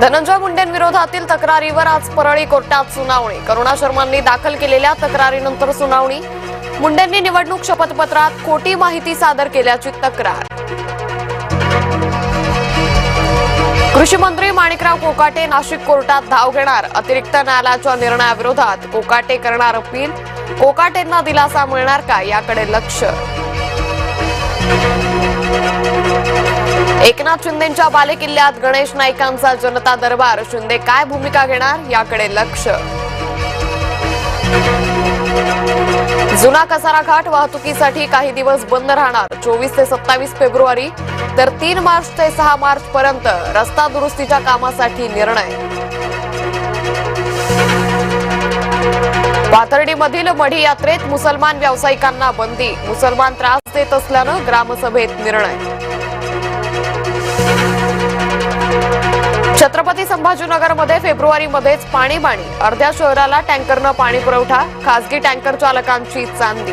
धनंजय मुंडेंविरोधातील तक्रारीवर आज परळी कोर्टात सुनावणी. करुणा शर्मांनी दाखल केलेल्या तक्रारीनंतर सुनावणी. मुंडेंनी निवडणूक शपथपत्रात खोटी माहिती सादर केल्याची तक्रार. कृषी मंत्री माणिकराव कोकाटे नाशिक कोर्टात धाव घेणार. अतिरिक्त न्यायालयाच्या निर्णयाविरोधात कोकाटे करणार अपील. कोकाटेंना दिलासा मिळणार का याकडे लक्ष. एकनाथ शिंदेच्या बालेकिल्ल्यात गणेश नाईकांचा जनता दरबार. शिंदे काय भूमिका घेणार याकडे लक्ष. जुना कसारा घाट वाहतुकीसाठी काही दिवस बंद राहणार. चोवीस ते सत्तावीस फेब्रुवारी तर तीन मार्च ते सहा मार्च पर्यंत रस्ता दुरुस्तीच्या कामासाठी निर्णय. पाथर्डीमधील मढी यात्रेत मुसलमान व्यावसायिकांना बंदी. मुसलमान त्रास देत असल्यानं ग्रामसभेत निर्णय. संभाजीनगरमध्ये फेब्रुवारीमध्येच पाणी बाणी अर्ध्या शहराला टँकरनं पाणी पुरवठा खासगी टँकर चालकांची चांदी.